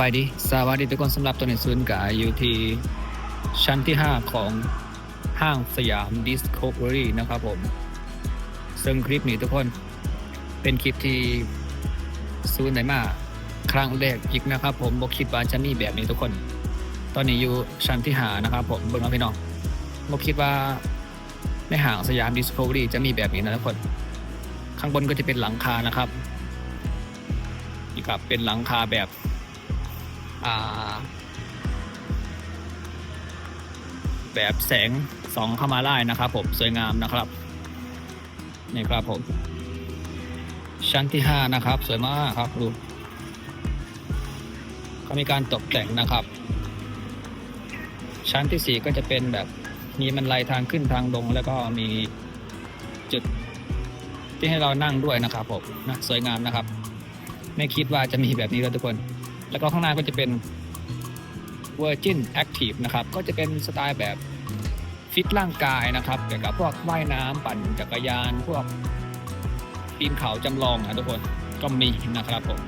บายดี สวัสดีทุกคนสำหรับตัวในศูนกายอยู่ที่ชั้นที่ 5 ของห้างสยาม Discovery นะครับผม ซึ่งคลิปนี้ทุกคนเป็นคลิปที่ศูนไหนมาครั้งแรกอีกนะครับผมบอกคิดว่าจะมีแบบนี้ทุกคน ตอนนี้อยู่ชั้นที่หานะครับผมเบิ่งเอาพี่น้องบอกคิดว่าในห้างสยาม Discovery จะมีแบบนี้นะทุกคน ข้างบนก็จะเป็นหลังคานะครับนี่ครับเป็นหลังคาแบบ แบบแสงสองเข้ามาไล่นะครับผมสวยงามนะครับนี่ครับผม ชั้นที่ห้านะครับ สวยมากครับดูเขามีการตกแต่งนะครับ ชั้นที่สี่ก็จะเป็นแบบมีมันไลทางขึ้นทางลงแล้วก็มีจุดที่ให้เรานั่งด้วยนะครับผมนะสวยงามนะครับ ไม่คิดว่าจะมีแบบนี้แล้วทุกคน แล้วก็ข้างหน้าก็จะเป็น Virgin Active นะครับ ก็จะเป็นสไตล์แบบฟิตร่างกายนะครับเกี่ยวกับพวกว่ายน้ำปั่นจักรยาน พวกปีนเขาจำลองนะทุกคนก็มีนะครับผม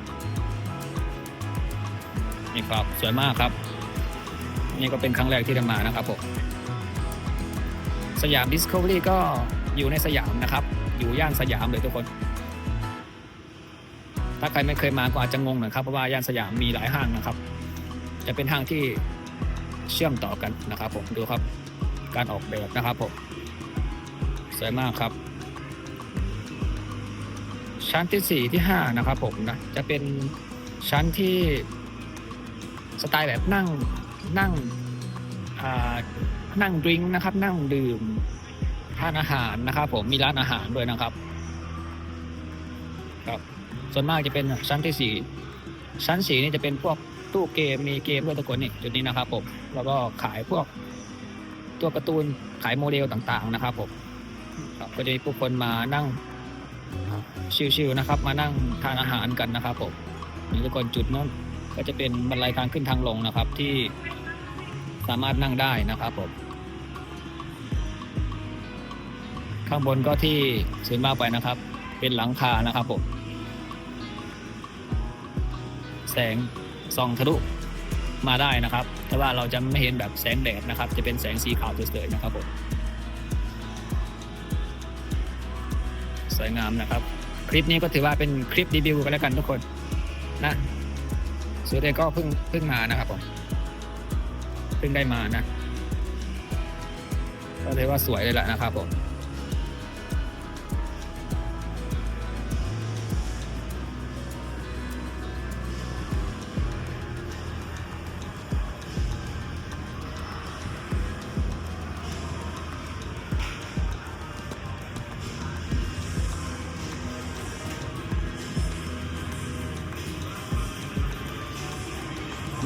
นี่ครับสวยมากครับ นี่ก็เป็นครั้งแรกที่ได้มานะครับผมสยาม Discovery ก็อยู่ในสยามนะครับ อยู่ย่านสยามเลยทุกคน ถ้าใครไม่เคยมาก็อาจจะงงหน่อยครับเพราะว่าย่านสยามมีหลายห้างนะครับ จะเป็นห้างที่เชื่อมต่อกันนะครับ ผมดูครับการออกแบบนะครับผมสวยมากครับ ชั้นที่สี่ที่ห้านะครับ ผมนะจะเป็นชั้นที่สไตล์แบบนั่งนั่งนั่งดริงก์นะครับ นั่งดื่มทานอาหารนะครับ ผมมีร้านอาหารด้วยนะครับ ครับ ส่วนมากจะเป็นชั้นที่สี่ชั้นสี่นี่จะเป็นพวกตู้เกมมีเกมด้วยทุกนนี่จุดนี้นะครับผมแล้วก็ขายพวกตัวการ์ตูนขายโมเดลต่างๆนะครับผมครับก็จะมีผู้คนมานั่งชิวๆนะครับ มานั่งทานอาหารกันนะครับผมนี่ทุกคนจุดนั้นก็จะเป็นบันไดทางขึ้นทางลงนะครับ ที่สามารถนั่งได้นะครับผมข้างบนก็ที่ศูนย์มาไปนะครับ เป็นหลังคานะครับผม แสงส่องทะลุมาได้นะครับ แต่ว่าเราจะไม่เห็นแบบแสงแดดนะครับ จะเป็นแสงสีขาวเฉยๆนะครับผมสวยงามนะครับ คลิปนี้ก็ถือว่าเป็นคลิปรีวิวกันแล้วกันทุกคนนะสุดเองก็เพิ่งเพิ่งมานะครับผมเพิ่งได้มานะก็ถือว่าสวยเลยแหละนะครับผม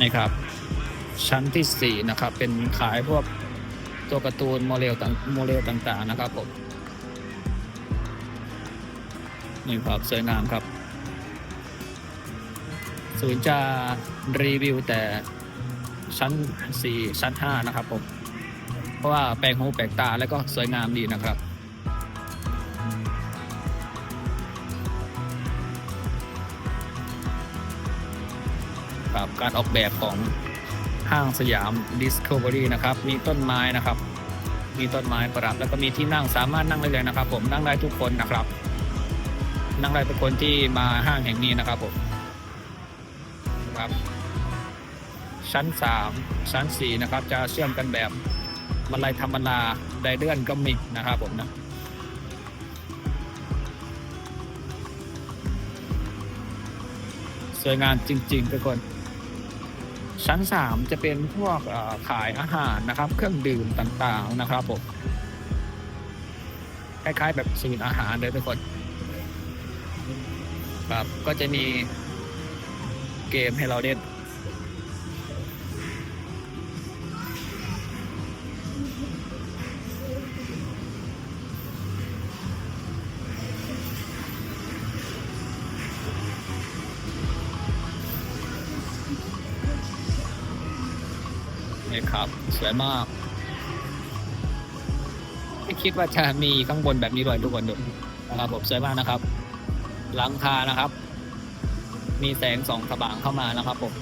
นี่ครับ ชั้นที่สี่นะครับ เป็นขายพวกตัวการ์ตูนโมเดลต่างโมเดลต่างๆนะครับผมนี่ครับสวยงามครับ ศูนย์จะรีวิวแต่ชั้นสี่ชั้นห้านะครับผม เพราะว่าแปลงหูแปลกตาแล้วก็สวยงามดีนะครับ ครับการออกแบบของห้างสยาม Discovery นะครับมีต้นไม้นะครับ มีต้นไม้ประดับแล้วก็มีที่นั่งสามารถนั่งได้เลยนะครับ ผมนั่งได้ทุกคนนะครับ นั่งได้ทุกคนที่มาห้างแห่งนี้นะครับผมครับชั้น 3 ชั้น 4 นะครับ จะเชื่อมกันแบบบันไดธรรมดาไดเลื่อนก็มีนะครับผมนะสวยงามจริง ๆ ทุกคน ชั้น 3 จะเป็นพวกขายอาหารนะครับ เครื่องดื่มต่างๆนะครับผมคล้ายๆแบบศูนย์อาหารเลยทุกคนครับก็จะมีเกมให้เราเล่น ครับ สวยมาก ไม่คิดว่าจะมีข้างบนแบบนี้ด้วยทุกคนดูนะครับผมสวยมากนะครับ หลังคานะครับ มีแสงส่องสว่างเข้ามานะครับผม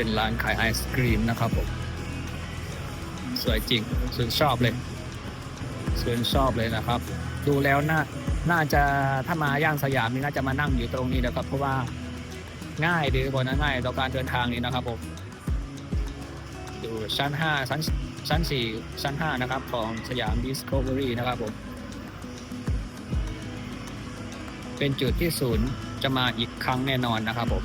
เป็นร้านขายไอศกรีมนะครับผมสวยจริงส่วนชอบเลยส่วนชอบเลยนะครับ ดูแล้วน่าน่าจะถ้ามาย่างสยามนี่น่าจะมานั่งอยู่ตรงนี้นะครับ เพราะว่าง่ายดีบนนะง่ายต่อการเดินทางนี้นะครับผมดูชั้น5ชั้นชั้น4ชั้น5นะครับของสยาม Discovery นะครับผมเป็นจุดที่ศูนย์จะมาอีกครั้งแน่นอนนะครับผม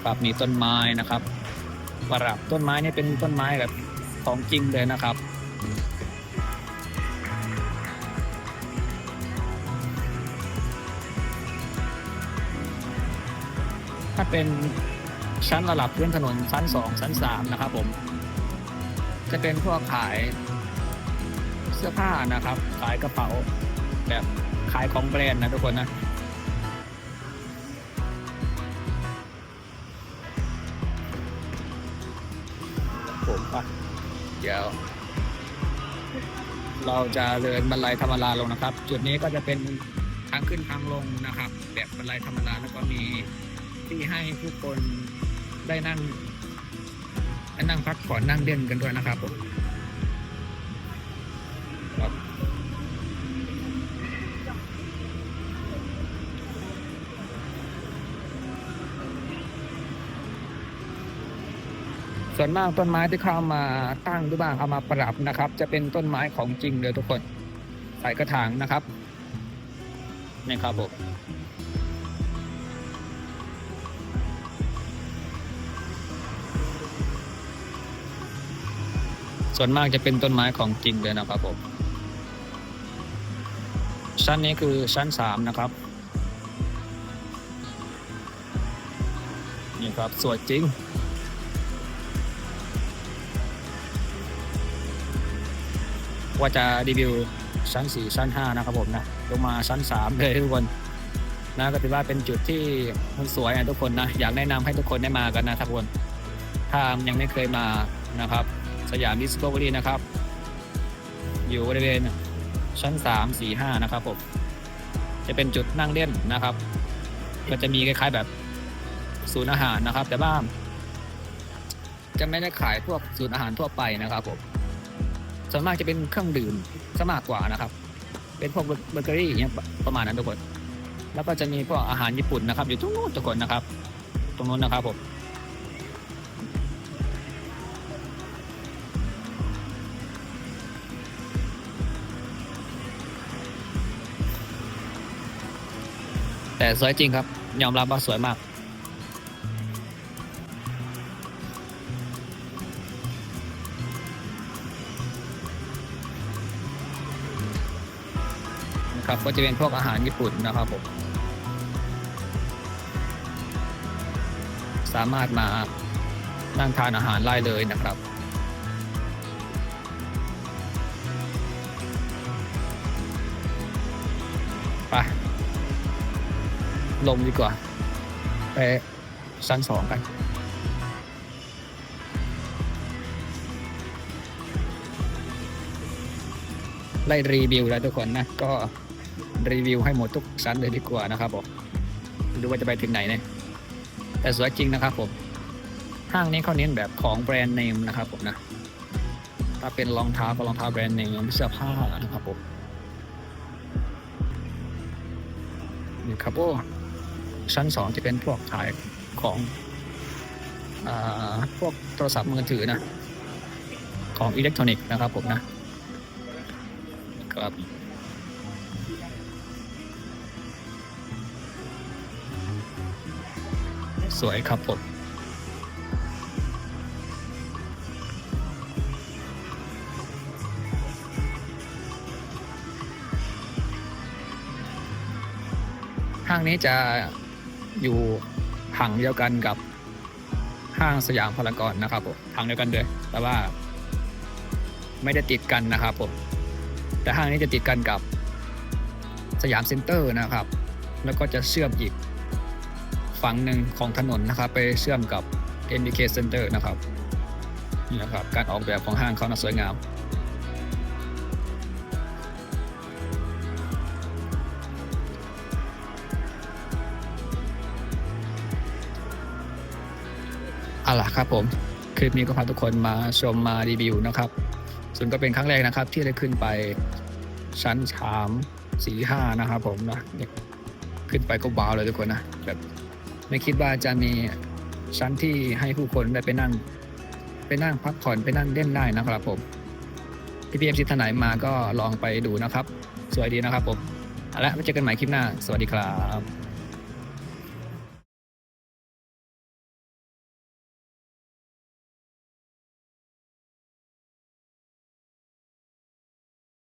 นะครับมีต้นไม้นะครับประดับต้นไม้นี่เป็นต้นไม้แบบของจริงเลยนะครับ ถ้าเป็นชั้นระดับพื้นถนนชั้นสองชั้นสามนะครับ ผม จะเป็นพวกขายเสื้อผ้านะครับ ขายกระเป๋าแบบขายของแบรนด์นะทุกคนนะ ปะเดี๋ยว เราจะเดินบันไดธรรมดาลงนะครับ จุดนี้ก็จะเป็นทางขึ้นทางลงนะครับ แบบบันไดธรรมดาแล้วก็มีที่ให้ผู้คนได้นั่งได้นั่งพักผ่อนนั่งเล่นกันด้วยนะครับผม ส่วนมากต้นไม้ที่เขาเอามาตั้งหรือบ้างเอามาปรับนะครับ จะเป็นต้นไม้ของจริงเลยทุกคนใส่กระถางนะครับนี่ครับผมส่วนมากจะเป็นต้นไม้ของจริงเลยนะครับผมชั้นนี้คือชั้นสามนะครับนี่ครับสวยจริง ว่าจะรีวิวชั้น 4 ชั้น 5 นะครับผมนะลงมาชั้น 3 เลยทุกคนนะก็ถือว่าเป็นจุดที่มันสวยนะทุกคนนะอยากแนะนำให้ทุกคนได้มากันนะทุกคนถ้ายังไม่เคยมานะครับ สยามดิสคัฟเวอรี่นะครับ อยู่บริเวณชั้น 3 4 5 นะครับผมจะเป็นจุดนั่งเล่นนะครับ ก็จะมีคล้ายๆแบบศูนย์อาหารนะครับ แต่ว่าจะไม่ได้ขายพวกศูนย์อาหารทั่วไปนะครับผม ส่วนมากจะเป็นเครื่องดื่มซะมากกว่านะครับ เป็นพวกเบเกอรี่อย่างเงี้ยประมาณนั้นทุกคน แล้วก็จะมีพวกอาหารญี่ปุ่นนะครับ อยู่ตรงนู้นทุกคนนะครับ ตรงนู้นนะครับผมแต่สวยจริงครับ ยอมรับว่าสวยมาก นะครับ ก็จะเป็นพวกอาหารญี่ปุ่นนะครับผมสามารถมานั่งทานอาหารไล่เลยนะครับ ไป ลงดีกว่า ไปชั้นสองกันไล่รีวิวแล้วทุกคนนะก็ รีวิวให้หมดทุกชั้นเลยดีกว่านะครับผมดูว่าจะไปถึงไหนเนี่ยแต่สวยจริงนะครับผมห้างนี้เขาเน้นแบบของแบรนด์เนมนะครับผมนะถ้าเป็นรองเท้าก็รองเท้าแบรนด์เนมเสื้อผ้านะครับผมนี่ครับโอ้ชั้นสองจะเป็นพวกขายของอพวกโทรศัพท์มือถือนะ ของอิเล็กทรอนิกส์นะครับผมนะครับ สวยครับผมห้างนี้จะอยู่ห่างเดียวกันกับห้างสยามพารากอนนะครับผมห่างเดียวกันเลยแต่ว่า ไม่ได้ติดกันนะครับผมแต่ห้างนี้จะติดกันกับสยามเซ็นเตอร์นะครับ แล้วก็จะเชื่อมอีก ฝั่งหนึ่งของถนนนะครับ ไปเชื่อมกับ MBK Center นะครับนี่นะครับ การออกแบบของห้างเขาน่าสวยงามเอาล่ะครับผมคลิปนี้ก็พาทุกคนมาชมมารีวิวนะครับส่วนก็เป็นครั้งแรกนะครับ ที่ได้ขึ้นไปชั้นสามสี่ห้านะครับผมนะขึ้นไปก็บ้าเลยทุกคนนะแบบ ไม่คิดว่าจะมีชั้นที่ให้ผู้คนได้ไปนั่ง ไปนั่งพักผ่อนไปนั่งเล่นได้นะครับผมพี่พีเอ็มซีท่านไหนมาก็ลองไปดูนะครับ สวยดีนะครับผมเอาละไว้เจอกันใหม่คลิปหน้า สวัสดีครับ